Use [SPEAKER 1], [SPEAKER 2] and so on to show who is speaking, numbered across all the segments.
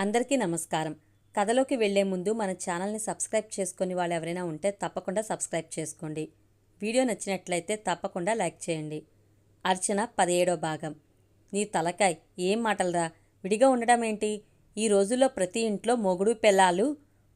[SPEAKER 1] అందరికీ నమస్కారం. కథలోకి వెళ్ళే ముందు మన ఛానల్ని సబ్స్క్రైబ్ చేసుకుని వాళ్ళు ఎవరైనా ఉంటే తప్పకుండా సబ్స్క్రైబ్ చేసుకోండి. వీడియో నచ్చినట్లయితే తప్పకుండా లైక్ చేయండి. అర్చన పదిహేడో భాగం. నీ తలకాయ్ ఏం మాటలరా? విడిగా ఉండడం ఏంటి? ఈ రోజుల్లో ప్రతి ఇంట్లో మొగుడు పెళ్ళాలు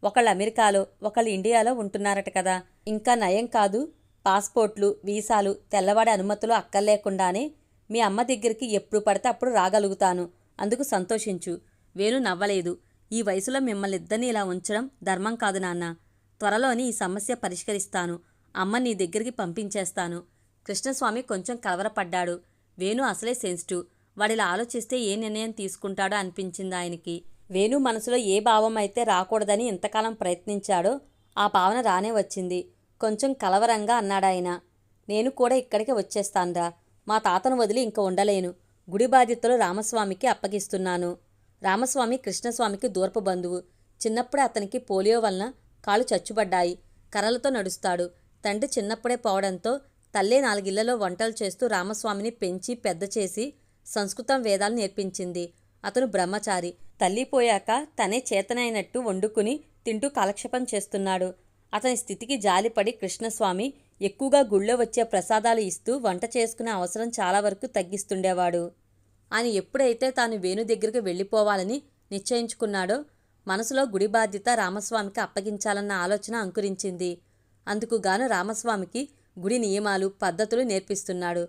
[SPEAKER 1] ఒకళ్ళు అమెరికాలో ఒకళ్ళు ఇండియాలో ఉంటున్నారట కదా. ఇంకా నయం కాదు. పాస్పోర్ట్లు వీసాలు తెల్లవాడి అనుమతులు అక్కర్లేకుండానే మీ అమ్మ దగ్గరికి ఎప్పుడు పడితే అప్పుడు రాగలుగుతాను. అందుకు సంతోషించు. వేణు నవ్వలేదు. ఈ వయసులో మిమ్మల్నిద్దరిని ఇలా ఉంచడం ధర్మం కాదు నాన్న. త్వరలోని ఈ సమస్య పరిష్కరిస్తాను. అమ్మ నీ దగ్గరికి పంపించేస్తాను. కృష్ణస్వామి కొంచెం కలవరపడ్డాడు. వేణు అసలే సెన్సిటివ్. వాడిలా ఆలోచిస్తే ఏ నిర్ణయం తీసుకుంటాడో అనిపించింది ఆయనకి. వేణు మనసులో ఏ భావం అయితే రాకూడదని ఇంతకాలం ప్రయత్నించాడో ఆ భావన రానే వచ్చింది. కొంచెం కలవరంగా అన్నాడాయన నేను కూడా ఇక్కడికి వచ్చేస్తాన్రా. మా తాతను వదిలి ఇంక ఉండలేను. గుడి బాధ్యతలు రామస్వామికి అప్పగిస్తున్నాను. రామస్వామి కృష్ణస్వామికి దూరపు బంధువు. చిన్నప్పుడే అతనికి పోలియో వలన కాళ్ళు చచ్చుబడ్డాయి. కర్రలతో నడుస్తాడు. తండ్రి చిన్నప్పుడే పోవడంతో తల్లే నాలుగిళ్ళలో వంటలు చేస్తూ రామస్వామిని పెంచి పెద్ద చేసి సంస్కృతం వేదాలు నేర్పించింది. అతను బ్రహ్మచారి. తల్లి పోయాక తనే చేతనైనట్టు వండుకుని తింటూ కాలక్షేపం చేస్తున్నాడు. అతని స్థితికి జాలిపడి కృష్ణస్వామి ఎక్కువగా గుళ్ళో వచ్చే ప్రసాదాలు ఇస్తూ వంట చేసుకునే అవసరం చాలా వరకు తగ్గిస్తుండేవాడు. ఆయన ఎప్పుడైతే తాను వేణు దగ్గరికి వెళ్ళిపోవాలని నిశ్చయించుకున్నాడో మనసులో గుడి బాధ్యత రామస్వామికి అప్పగించాలన్న ఆలోచన అంకురించింది. అందుకు గాను రామస్వామికి గుడి నియమాలు పద్ధతులు నేర్పిస్తున్నాడు.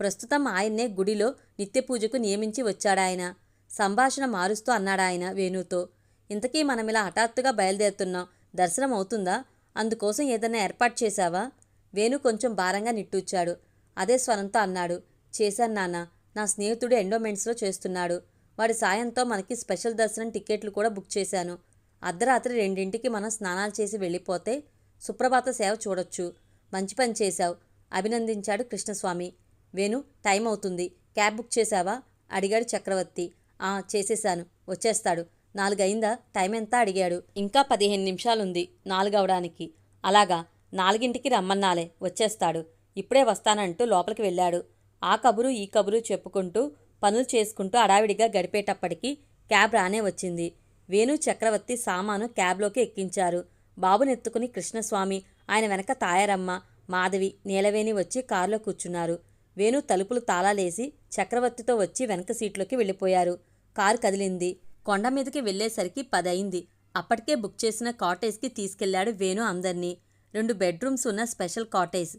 [SPEAKER 1] ప్రస్తుతం ఆయన్నే గుడిలో నిత్య పూజకు నియమించి వచ్చాడాయన. సంభాషణ మారుస్తూ అన్నాడాయన వేణుతో. ఇంతకీ మనం ఇలా హఠాత్తుగా బయలుదేరుతున్నాం. దర్శనం అవుతుందా? అందుకోసం ఏదైనా ఏర్పాటు చేశావా? వేణు కొంచెం భారంగా నిట్టూచ్చాడు అదే స్వరంతో అన్నాడు. చేశాను నాన్న. నా స్నేహితుడు ఎండోమెంట్స్లో చేస్తున్నాడు. వాడి సాయంతో మనకి స్పెషల్ దర్శనం టికెట్లు కూడా బుక్ చేశాను. అర్ధరాత్రి రెండింటికి మనం స్నానాలు చేసి వెళ్ళిపోతే సుప్రభాత సేవ చూడొచ్చు. మంచి పని చేశావు. అభినందించాడు కృష్ణస్వామి. వేణు టైం అవుతుంది. క్యాబ్ బుక్ చేశావా? అడిగాడు చక్రవర్తి. ఆ చేసేశాను. వచ్చేస్తాడు. నాలుగైందా? టైం ఎంత? అడిగాడు. ఇంకా పదిహేను నిమిషాలుంది. నాలుగవడానికి. అలాగా. నాలుగింటికి రమ్మన్నాలే. వచ్చేస్తాడు. ఇప్పుడే వస్తానంటూ లోపలికి వెళ్ళాడు. ఆ కబురు ఈ కబురు చెప్పుకుంటూ పనులు చేసుకుంటూ అడావిడిగా గడిపేటప్పటికీ క్యాబ్ రానే వచ్చింది. వేణు చక్రవర్తి సామాను క్యాబ్లోకి ఎక్కించారు. బాబునెత్తుకుని కృష్ణస్వామి ఆయన వెనక తాయారమ్మ మాధవి నీలవేణి వచ్చి కారులో కూర్చున్నారు. వేణు తలుపులు తాళాలేసి చక్రవర్తితో వచ్చి వెనక సీట్లోకి వెళ్ళిపోయారు. కారు కదిలింది. కొండ మీదకి వెళ్ళేసరికి పదయింది. అప్పటికే బుక్ చేసిన కాటేజ్కి తీసుకెళ్ళాడు వేణు అందర్నీ. రెండు బెడ్రూమ్స్ ఉన్న స్పెషల్ కాటేజ్.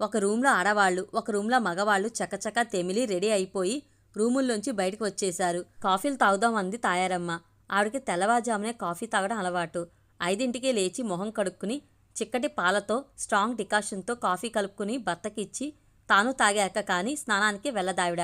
[SPEAKER 1] ఒక రూమ్లో ఆడవాళ్ళు ఒక రూమ్లో మగవాళ్ళు చకచకా తెమిలి రెడీ అయిపోయి రూముల్లోంచి బయటకు వచ్చేశారు. కాఫీలు తాగుదాం అంది తాయారమ్మ. ఆవిడకి తెల్లవారుజామునే కాఫీ తాగడం అలవాటు. ఐదింటికే లేచి మొహం కడుక్కుని చిక్కటి పాలతో స్ట్రాంగ్ డికాషన్తో కాఫీ కలుపుకుని బత్తకిచ్చి తాను తాగాక కానీ స్నానానికి వెళ్ళదావిడ.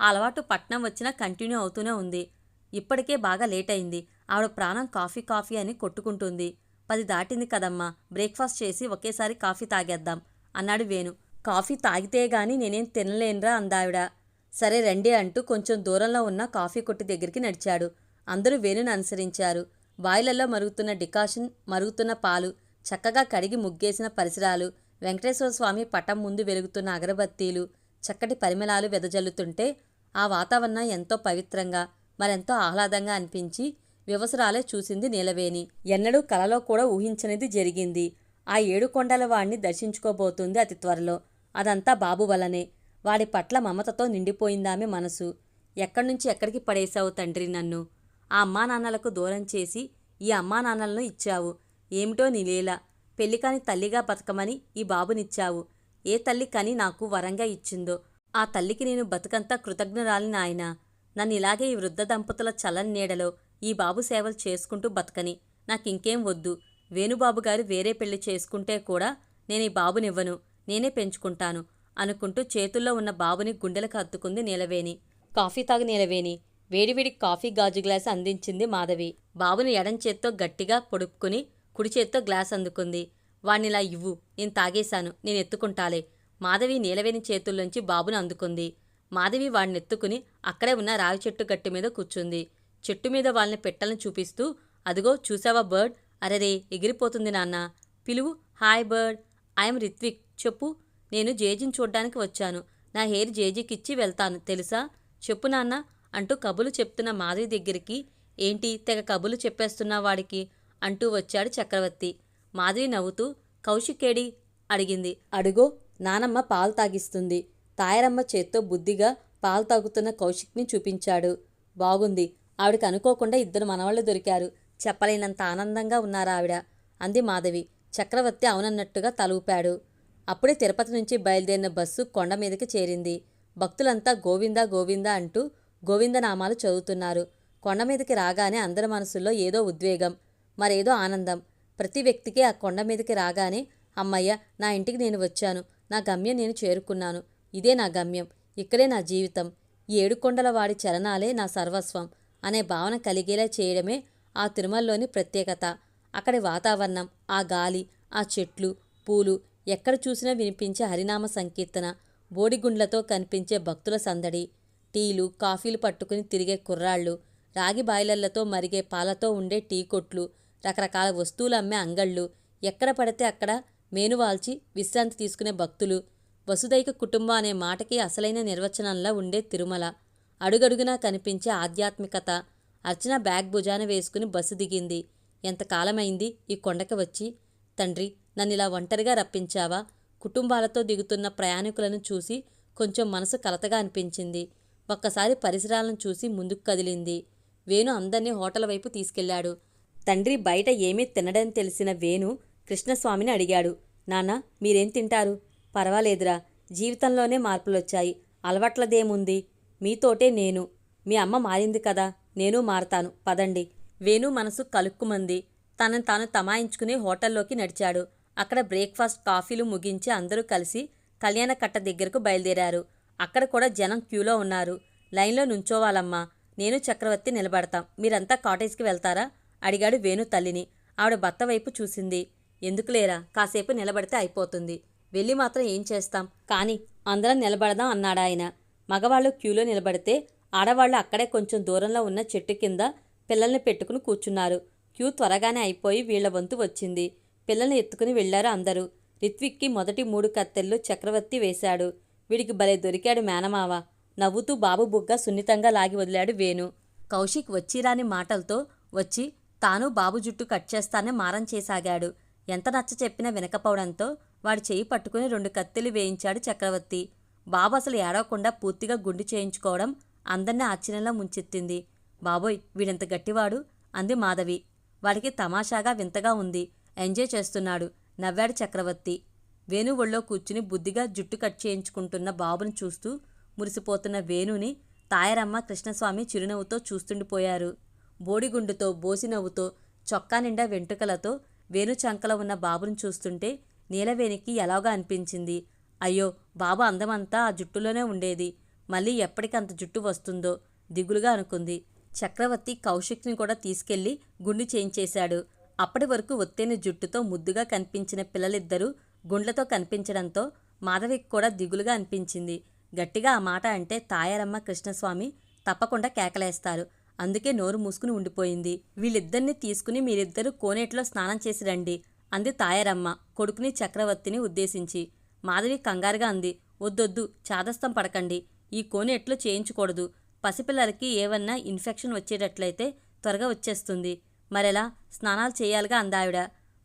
[SPEAKER 1] ఆ అలవాటు పట్నం వచ్చినా కంటిన్యూ అవుతూనే ఉంది. ఇప్పటికే బాగా లేట్ అయింది ఆవిడ ప్రాణం కాఫీ కాఫీ అని కొట్టుకుంటుంది. పది దాటింది కదమ్మా. బ్రేక్ఫాస్ట్ చేసి ఒకేసారి కాఫీ తాగేద్దాం. అన్నాడు వేణు. కాఫీ తాగితే గాని నేనేం తినలేనురా అందావిడ. సరే రండి అంటూ కొంచెం దూరంలో ఉన్న కాఫీ కొట్టు దగ్గరికి నడిచాడు. అందరూ వేణుని అనుసరించారు. బాయిలల్లో మరుగుతున్న డికాషన్ మరుగుతున్న పాలు చక్కగా కడిగి ముగ్గేసిన పరిసరాలు వెంకటేశ్వర స్వామి పటం ముందు వెలుగుతున్న అగరబత్తీలు చక్కటి పరిమళాలు వెదజల్లుతుంటే ఆ వాతావరణం ఎంతో పవిత్రంగా మరెంతో ఆహ్లాదంగా అనిపించి వివసరాలే చూసింది నీలవేణి. ఎన్నడూ కలలో కూడా ఊహించనిది జరిగింది. ఆ ఏడు కొండల వాణ్ణి దర్శించుకోబోతుంది అతి త్వరలో. అదంతా బాబు వలనే వాడి పట్ల మమతతో నిండిపోయిందామె మనసు. ఎక్కడి నుంచి ఎక్కడికి పడేశావు తండ్రి నన్ను? ఆ అమ్మా నాన్నలకు దూరం చేసి ఈ అమ్మా నాన్నలను ఇచ్చావు. ఏమిటో నీలేలా పెళ్ళి కాని తల్లిగా బతకమని ఈ బాబునిచ్చావు. ఏ తల్లి కని నాకు వరంగా ఇచ్చిందో? ఆ తల్లికి నేను బతుకంతా కృతజ్ఞరాలి నాయన. నన్ను ఇలాగే ఈ వృద్ధ దంపతుల చలని నీడలో ఈ బాబు సేవలు చేసుకుంటూ బతకని. నాకింకేం వద్దు. వేణుబాబు గారు వేరే పెళ్ళి చేసుకుంటే కూడా నేను ఈ బాబునివ్వను నేనే పెంచుకుంటాను అనుకుంటూ చేతుల్లో ఉన్న బాబుని గుండెలకు అత్తుకుంది నీలవేణి. కాఫీ తాగు నీలవేణి వేడివేడి కాఫీ గాజు గ్లాస్ అందించింది మాధవి. బాబుని ఎడం చేత్తో గట్టిగా పొడుపుకుని కుడి చేత్తో గ్లాస్ అందుకుంది. వాణ్ణిలా ఇవ్వు నేను తాగేశాను నేను ఎత్తుకుంటాలే మాధవి నీలవేణి చేతుల్లోంచి బాబును అందుకుంది. మాధవి వాణ్ణెత్తుకుని ఎత్తుకుని అక్కడే ఉన్న రావి చెట్టు గట్టి మీద కూర్చుంది. చెట్టు మీద వాళ్ళని పెట్టలను చూపిస్తూ అదిగో చూసావా బర్డ్? అరెరే ఎగిరిపోతుంది నాన్న. పిలువు హాయ్ బర్డ్. ఐఎమ్ రిత్విక్. చెప్పు. నేను జేజీని చూడ్డానికి వచ్చాను. నా హెయిర్ జేజీకిచ్చి వెళ్తాను తెలుసా? చెప్పు నాన్న అంటూ కబులు చెప్తున్న మాధవి దగ్గరికి. ఏంటి తెగ కబులు చెప్పేస్తున్నా వాడికి? అంటూ వచ్చాడు చక్రవర్తి. మాధవి నవ్వుతూ కౌశికేడి? అడిగింది. అడుగో నానమ్మ పాలు తాగిస్తుంది. తాయరమ్మ చేత్తో బుద్ధిగా పాలు తాగుతున్న కౌశిక్ని చూపించాడు. బాగుంది. ఆవిడకి అనుకోకుండా ఇద్దరు మనవాళ్ళు దొరికారు. చెప్పలేనంత ఆనందంగా ఉన్నారు ఆవిడ అంది మాధవి. చక్రవర్తి అవునన్నట్టుగా తలూపాడు. అప్పుడే తిరుపతి నుంచి బయలుదేరిన బస్సు కొండ మీదకి చేరింది. భక్తులంతా గోవిందా గోవిందా అంటూ గోవిందనామాలు చదువుతున్నారు. కొండ మీదకి రాగానే అందరి మనసుల్లో ఏదో ఉద్వేగం మరేదో ఆనందం. ప్రతి వ్యక్తికి ఆ కొండ మీదకి రాగానే అమ్మయ్య నా ఇంటికి నేను వచ్చాను. నా గమ్యం నేను చేరుకున్నాను. ఇదే నా గమ్యం. ఇక్కడే నా జీవితం. ఏడుకొండల వాడి చలనాలే నా సర్వస్వం అనే భావన కలిగేలా చేయడమే ఆ తిరుమలలోని ప్రత్యేకత. అక్కడి వాతావరణం ఆ గాలి ఆ చెట్లు పూలు ఎక్కడ చూసినా వినిపించే హరినామ సంకీర్తన బోడిగుండ్లతో కనిపించే భక్తుల సందడి టీలు కాఫీలు పట్టుకుని తిరిగే కుర్రాళ్ళు రాగి బాయిలర్లతో మరిగే పాలతో ఉండే టీ కొట్లు రకరకాల వస్తువులు అమ్మే అంగళ్ళు ఎక్కడ పడితే అక్కడ మేనువాల్చి విశ్రాంతి తీసుకునే భక్తులు వసుదైక కుటుంబం అనే మాటకి అసలైన నిర్వచనంలా ఉండే తిరుమల. అడుగడుగునా కనిపించే ఆధ్యాత్మికత అర్చన బ్యాగ్ భుజాన వేసుకుని బస్సు దిగింది. ఎంతకాలమైంది ఈ కొండకి వచ్చి. తండ్రి నన్నిలా ఒంటరిగా రప్పించావా? కుటుంబాలతో దిగుతున్న ప్రయాణికులను చూసి కొంచెం మనసు కలతగా అనిపించింది. ఒక్కసారి పరిసరాలను చూసి ముందుకు కదిలింది. వేణు అందర్నీ హోటల్ వైపు తీసుకెళ్ళాడు తండ్రి బయట ఏమీ తినడని తెలిసిన వేణు కృష్ణస్వామిని అడిగాడు. నాన్న మీరేం తింటారు? పర్వాలేదురా. జీవితంలోనే మార్పులొచ్చాయి. అలవాట్లదేముంది? మీతోటే నేను. మీ అమ్మ మారింది కదా నేను మారతాను. పదండి. వేణు మనసు కలుక్కుమంది. తనను తాను తమాయించుకుని హోటల్లోకి నడిచాడు. అక్కడ బ్రేక్ఫాస్ట్ కాఫీలు ముగించి అందరూ కలిసి కళ్యాణ కట్ట దగ్గరకు బయలుదేరారు. అక్కడ కూడా జనం క్యూలో ఉన్నారు. లైన్లో నుంచోవాలమ్మా. నేను చక్రవర్తి నిలబడతాం. మీరంతా కాటేజ్కి వెళ్తారా? అడిగాడు వేణు తల్లిని. ఆవిడ భర్త వైపు చూసింది. ఎందుకు లేరా కాసేపు నిలబడితే అయిపోతుంది. వెళ్ళి మాత్రం ఏం చేస్తాం? కానీ అందరం నిలబడదాం అన్నాడాయన. మగవాళ్ళు క్యూలో నిలబడితే ఆడవాళ్ళు అక్కడే కొంచెం దూరంలో ఉన్న చెట్టు కింద పిల్లల్ని పెట్టుకుని కూర్చున్నారు. క్యూ త్వరగానే అయిపోయి వీళ్ళ వంతు వచ్చింది. పిల్లల్ని ఎత్తుకుని వెళ్ళారు అందరూ. రిత్విక్కి మొదటి మూడు కత్తెళ్ళు చక్రవర్తి వేశాడు. వీడికి భలే దొరికాడు మేనమావ. నవ్వుతూ బాబు బుగ్గ సున్నితంగా లాగి వదిలాడు వేణు. కౌశిక్ వచ్చిరాని మాటలతో వచ్చి తాను బాబు జుట్టు కట్ చేస్తానే మారం చేసాగాడు. ఎంత నచ్చ చెప్పినా వినకపోవడంతో వాడి చేయి పట్టుకుని రెండు కత్తెలు వేయించాడు చక్రవర్తి. బాబు అసలు ఏడవకుండా పూర్తిగా గుండు చేయించుకోవడం అందరినీ ఆశ్చర్యంలో ముంచెత్తింది. బాబోయ్ వీడెంత గట్టివాడు? అంది మాధవి. వాడికి తమాషాగా వింతగా ఉంది. ఎంజాయ్ చేస్తున్నాడు నవ్వాడు చక్రవర్తి. వేణు ఒళ్ళో కూర్చుని బుద్ధిగా జుట్టు కట్ చేయించుకుంటున్న బాబుని చూస్తూ మురిసిపోతున్న వేణుని తాయరమ్మ కృష్ణస్వామి చిరునవ్వుతో చూస్తుండిపోయారు. బోడిగుండుతో బోసినవ్వుతో చొక్కా నిండా వెంట్రుకలతో వేణు చంకల ఉన్న బాబును చూస్తుంటే నీలవేణికి ఎలాగా అనిపించింది. అయ్యో బాబు అందమంతా ఆ జుట్టులోనే ఉండేది. మళ్ళీ ఎప్పటికంత జుట్టు వస్తుందో దిగులుగా అనుకుంది. చక్రవర్తి కౌశిక్ని కూడా తీసుకెళ్ళి గుండు చేయించేశాడు. అప్పటి వరకు ఒత్తేని జుట్టుతో ముద్దుగా కనిపించిన పిల్లలిద్దరూ గుండ్లతో కనిపించడంతో మాధవికి కూడా దిగులుగా అనిపించింది. గట్టిగా ఆ మాట అంటే తాయారమ్మ కృష్ణస్వామి తప్పకుండా కేకలేస్తారు. అందుకే నోరు మూసుకుని ఉండిపోయింది. వీళ్ళిద్దరిని తీసుకుని మీరిద్దరూ కోనేట్లో స్నానం చేసి రండి అంది తాయారమ్మ కొడుకుని చక్రవర్తిని ఉద్దేశించి. మాధవి కంగారుగా అంది వద్దొద్దు చాదస్తం పడకండి. ఈ కోనేట్లో చేయించకూడదు. పసిపిల్లలకి ఏవన్నా ఇన్ఫెక్షన్ వచ్చేటట్లయితే త్వరగా వచ్చేస్తుంది. మరెలా? స్నానాలు చేయాలిగా అందావిడ.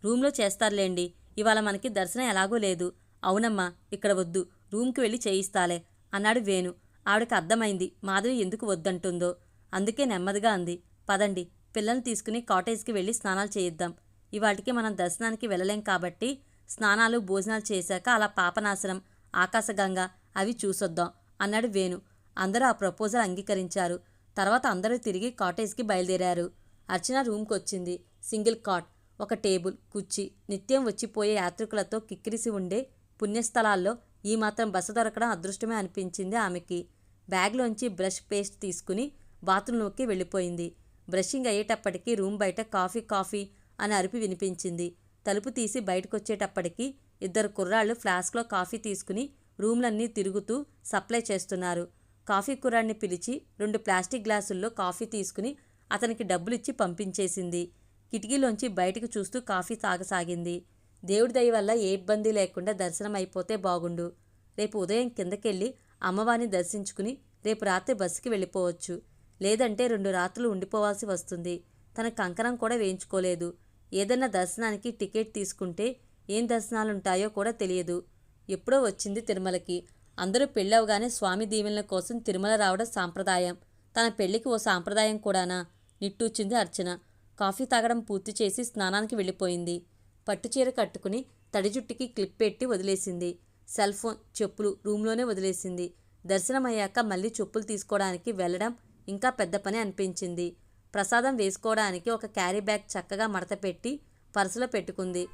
[SPEAKER 1] రూమ్లో చేస్తారులేండి. ఇవాళ మనకి దర్శనం ఎలాగూ లేదు. అవునమ్మా ఇక్కడ వద్దు. రూమ్కి వెళ్ళి చేయిస్తాలే అన్నాడు వేణు. ఆవిడకి అర్థమైంది. మాధవి ఎందుకు వద్దంటుందో. అందుకే నెమ్మదిగా అంది. పదండి పిల్లల్ని తీసుకుని కాటేజ్కి వెళ్ళి స్నానాలు చేయిద్దాం. ఇవాటికి మనం దర్శనానికి వెళ్ళలేం కాబట్టి స్నానాలు భోజనాలు చేశాక అలా పాపనాశనం ఆకాశగంగ అవి చూసొద్దాం. అన్నాడు వేణు. అందరూ ఆ ప్రపోజల్ అంగీకరించారు. తర్వాత అందరూ తిరిగి కాటేజ్కి బయలుదేరారు. అర్చన రూమ్కి వచ్చింది సింగిల్ కాట్ ఒక టేబుల్ కుర్చీ. నిత్యం వచ్చిపోయే యాత్రికులతో కిక్కిరిసి ఉండే పుణ్యస్థలాల్లో ఈ మాత్రం బస దొరకడం అదృష్టమే అనిపించింది ఆమెకి. బ్యాగ్లోంచి బ్రష్ పేస్ట్ తీసుకుని బాత్రూంలోకి వెళ్ళిపోయింది. బ్రషింగ్ అయ్యేటప్పటికీ రూమ్ బయట కాఫీ కాఫీ అని అరిపి వినిపించింది. తలుపు తీసి బయటకొచ్చేటప్పటికి ఇద్దరు కుర్రాళ్ళు ఫ్లాస్క్లో కాఫీ తీసుకుని రూమ్లన్నీ తిరుగుతూ సప్లై చేస్తున్నారు. కాఫీ కుర్రాన్ని పిలిచి రెండు ప్లాస్టిక్ గ్లాసుల్లో కాఫీ తీసుకుని అతనికి డబ్బులిచ్చి పంపించేసింది. కిటికీలోంచి బయటకు చూస్తూ కాఫీ తాగసాగింది. దేవుడి దయ వల్ల ఏ ఇబ్బంది లేకుండా దర్శనం అయిపోతే బాగుండు. రేపు ఉదయం కిందకెళ్ళి అమ్మవారిని దర్శించుకుని రేపు రాత్రి బస్సుకి వెళ్ళిపోవచ్చు. లేదంటే రెండు రాత్రులు ఉండిపోవాల్సి వస్తుంది. తన కంకణం కూడా వేయించుకోలేదు. ఏదన్నా దర్శనానికి టికెట్ తీసుకుంటే ఏం దర్శనాలుంటాయో కూడా తెలియదు. ఎప్పుడో వచ్చింది తిరుమలకి. అందరూ పెళ్ళవగానే స్వామి దీవెనల కోసం తిరుమల రావడం సాంప్రదాయం. తన పెళ్ళికి ఓ సాంప్రదాయం కూడానా? నిట్టూచింది అర్చన. కాఫీ తాగడం పూర్తి చేసి స్నానానికి వెళ్ళిపోయింది. పట్టుచీర కట్టుకుని తడి జుట్టుకి క్లిప్ పెట్టి వదిలేసింది. సెల్ ఫోన్ చెప్పులు రూమ్లోనే వదిలేసింది. దర్శనం అయ్యాక మళ్ళీ చెప్పులు తీసుకోవడానికి వెళ్ళడం ఇంకా పెద్ద పని అనిపించింది. ప్రసాదం వేసుకోవడానికి ఒక క్యారీ బ్యాగ్ చక్కగా మడతపెట్టి పర్సులో పెట్టుకుంది.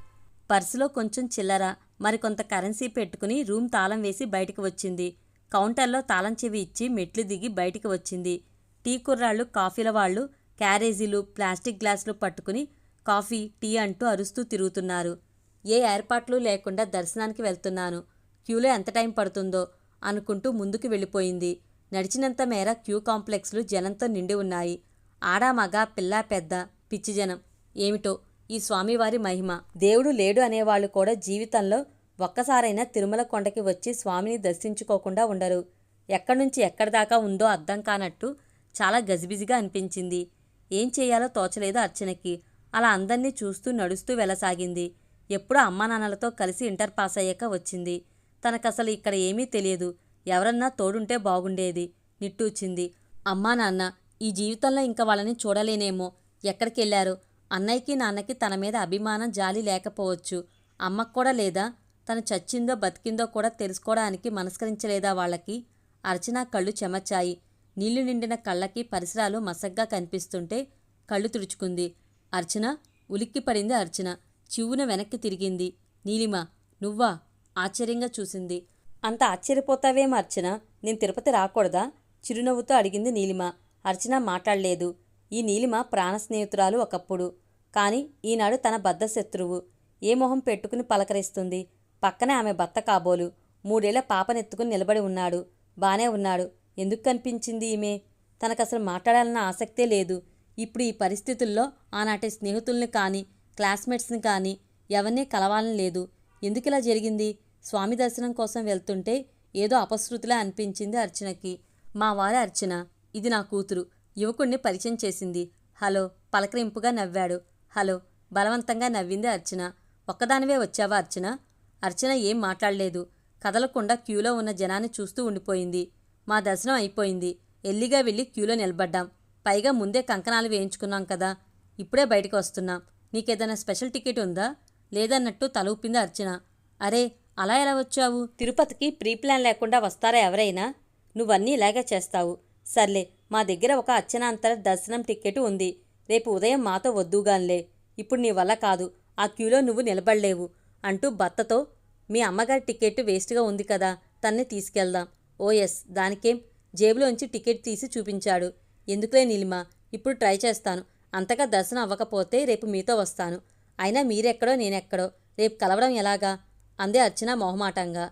[SPEAKER 1] పర్సులో కొంచెం చిల్లర. మరికొంత కరెన్సీ పెట్టుకుని రూమ్ తాళం వేసి బయటికి వచ్చింది. కౌంటర్లో తాళం చెవి ఇచ్చి మెట్లు దిగి బయటికి వచ్చింది. టీ కుర్రాళ్ళు కాఫీల వాళ్ళు క్యారేజీలు ప్లాస్టిక్ గ్లాసులు పట్టుకుని కాఫీ టీ అంటూ అరుస్తూ తిరుగుతున్నారు. ఏ ఏర్పాట్లు లేకుండా దర్శనానికి వెళ్తున్నాను. క్యూలో ఎంత టైం పడుతుందో అనుకుంటూ ముందుకు వెళ్ళిపోయింది. నడిచినంత మేర క్యూ కాంప్లెక్స్లు జనంతో నిండి ఉన్నాయి. ఆడా మగ పిల్ల పెద్ద పిచ్చి జనం. ఏమిటో ఈ స్వామివారి మహిమ. దేవుడు లేడు అనేవాళ్ళు కూడా జీవితంలో ఒక్కసారైనా తిరుమల కొండకి వచ్చి స్వామిని దర్శించుకోకుండా ఉండరు. ఎక్కడి నుంచి ఎక్కడి దాకా ఉందో అర్థం కానట్టు చాలా గజిబిజిగా అనిపించింది. ఏం చేయాలో తోచలేదు అర్చనకి. అలా అందర్నీ చూస్తూ నడుస్తూ వెళ్ళసాగింది. ఎప్పుడూ అమ్మా నాన్నలతో కలిసి ఇంటర్ పాస్ అయ్యాక వచ్చింది. తనకసలు ఇక్కడ ఏమీ తెలియదు. ఎవరన్నా తోడుంటే బాగుండేది. నిట్టూచింది. అమ్మా నాన్న ఈ జీవితంలో ఇంకా వాళ్ళని చూడలేనేమో. ఎక్కడికెళ్ళారు అన్నయ్యకి నాన్నకి తన మీద అభిమానం జాలి లేకపోవచ్చు. అమ్మకు కూడా లేదా? తను చచ్చిందో బతికిందో కూడా తెలుసుకోవడానికి మనస్కరించలేదా వాళ్ళకి? అర్చన కళ్ళు చెమచ్చాయి నీళ్ళు నిండిన కళ్ళకి పరిసరాలు మసగ్గా కనిపిస్తుంటే కళ్ళు తుడుచుకుంది. అర్చన ఉలిక్కి పడింది అర్చన. చివున వెనక్కి తిరిగింది. నీలిమ నువ్వా? ఆశ్చర్యంగా చూసింది. అంత ఆశ్చర్యపోతావేం అర్చన? నేను తిరుపతి రాకూడదా? చిరునవ్వుతో అడిగింది నీలిమ. అర్చన మాట్లాడలేదు. ఈ నీలిమ ప్రాణ స్నేహితురాలు ఒకప్పుడు. కానీ ఈనాడు తన బద్ద శత్రువు. ఏ మొహం పెట్టుకుని పలకరిస్తుంది? పక్కనే ఆమె భర్త కాబోలు. మూడేళ్ళ పాపనెత్తుకుని నిలబడి ఉన్నాడు. బానే ఉన్నాడు. ఎందుకు కనిపించింది ఈమె? తనకసలు మాట్లాడాలన్న ఆసక్తే లేదు. ఇప్పుడు ఈ పరిస్థితుల్లో ఆనాటి స్నేహితుల్ని కానీ క్లాస్మేట్స్ని కానీ ఎవరినీ కలవాలని లేదు. ఎందుకిలా జరిగింది? స్వామి దర్శనం కోసం వెళ్తుంటే ఏదో అపశృతిలా అనిపించింది అర్చనకి. మా వారి అర్చన. ఇది నా కూతురు. యువకుణ్ణి పరిచయం చేసింది. హలో పలకరింపుగా నవ్వాడు. హలో బలవంతంగా నవ్వింది అర్చన. ఒక్కదానివే వచ్చావా అర్చన? అర్చన ఏం మాట్లాడలేదు. కదలకుండా క్యూలో ఉన్న జనాన్ని చూస్తూ ఉండిపోయింది. మా దర్శనం అయిపోయింది. ఎల్లిగా వెళ్ళి క్యూలో నిలబడ్డాం. పైగా ముందే కంకణాలు వేయించుకున్నాం కదా. ఇప్పుడే బయటకు వస్తున్నాం. నీకేదైనా స్పెషల్ టికెట్ ఉందా? లేదన్నట్టు తల ఊపింది అర్చన. అరే అలా ఎలా వచ్చావు? తిరుపతికి ప్రీ ప్లాన్ లేకుండా వస్తారా ఎవరైనా? నువ్వన్నీ ఇలాగే చేస్తావు. సర్లే మా దగ్గర ఒక అర్చనాంతర దర్శనం టికెట్ ఉంది. రేపు ఉదయం మాతో వద్దుగాన్లే. ఇప్పుడు నీ వల్ల కాదు. ఆ క్యూలో నువ్వు నిలబడలేవు అంటూ భర్తతో మీ అమ్మగారి టికెట్ వేస్ట్గా ఉంది కదా తన్ని తీసుకెళ్దాం. ఓ ఎస్ దానికేం? జేబులోంచి టికెట్ తీసి చూపించాడు. ఎందుకులే నీలిమ ఇప్పుడు ట్రై చేస్తాను. అంతగా దర్శనం అవ్వకపోతే రేపు మీతో వస్తాను. అయినా మీరెక్కడో నేనెక్కడో? రేపు కలవడం ఎలాగా? అందే అర్చన మొహమాటంగా.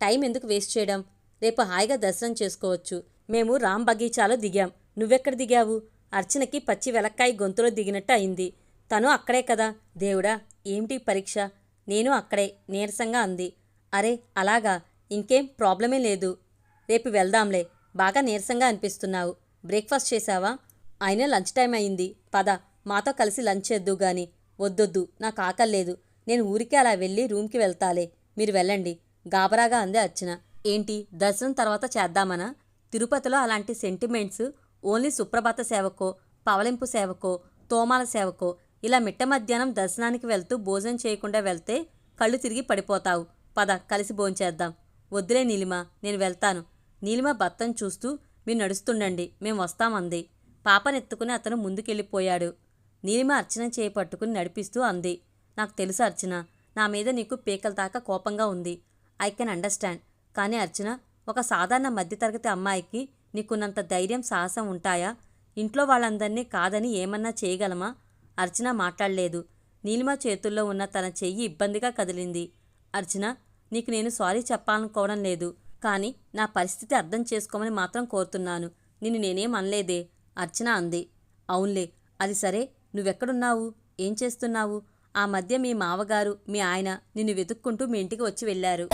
[SPEAKER 1] టైం ఎందుకు వేస్ట్ చేయడం? రేపు హాయిగా దర్శనం చేసుకోవచ్చు. మేము రామ్ బగీచాలో దిగాం. నువ్వెక్కడ దిగావు? అర్చనకి పచ్చి వెలక్కాయ గొంతులో దిగినట్టు అయింది. తను అక్కడే కదా? దేవుడా ఏమిటి పరీక్ష? నేను అక్కడే నీరసంగా అంది. అరే అలాగా? ఇంకేం ప్రాబ్లమే లేదు. రేపు వెళ్దాంలే. బాగా నీరసంగా అనిపిస్తున్నావు. బ్రేక్ఫాస్ట్ చేశావా? అయినా లంచ్ టైం అయింది. పద మాతో కలిసి లంచ్ చేద్దు గాని. వద్దొద్దు నాకు ఆకలేదు నేను ఊరికే అలా వెళ్ళి రూమ్కి వెళ్తాలే. మీరు వెళ్ళండి. గాబరాగా అంది అర్చన. ఏంటి దర్శనం తర్వాత చేద్దామనా? తిరుపతిలో అలాంటి సెంటిమెంట్స్ ఓన్లీ సుప్రభాత సేవకో పవలింపు సేవకో తోమాల సేవకో ఇలా మిట్ట మధ్యాహ్నం దర్శనానికి వెళ్తూ భోజనం చేయకుండా వెళ్తే కళ్ళు తిరిగి పడిపోతావు. పద కలిసి భోంచేద్దాం వద్దులే నీలిమ నేను వెళ్తాను. నీలిమ భర్తను చూస్తూ మీరు నడుస్తుండండి మేం వస్తామంది పాపనెత్తుకుని అతను ముందుకెళ్ళిపోయాడు. నీలిమ అర్చన చేయి పట్టుకుని నడిపిస్తూ అంది. నాకు తెలుసు అర్చన నా మీద నీకు పీకల దాకా కోపంగా ఉంది. I can understand. కానీ అర్చన ఒక సాధారణ మధ్యతరగతి అమ్మాయికి నీకున్నంత ధైర్యం సాహసం ఉంటాయా? ఇంట్లో వాళ్ళందరినీ కాదని ఏమన్నా చేయగలమా? అర్చన మాట్లాడలేదు. నీలిమ చేతుల్లో ఉన్న తన చెయ్యి ఇబ్బందిగా కదిలింది. అర్చన నీకు నేను సారీ చెప్పాలనుకోవడం లేదు కానీ నా పరిస్థితి అర్థం చేసుకోమని మాత్రం కోరుతున్నాను. నిన్ను నేనేం అనలేదే అర్చన అంది. అవునులే అది సరే నువ్వెక్కడున్నావు? ఏం చేస్తున్నావు? ఆ మధ్య మీ మావగారు మీ ఆయన నిన్ను వెతుక్కుంటూ మీ ఇంటికి వచ్చి వెళ్ళారు.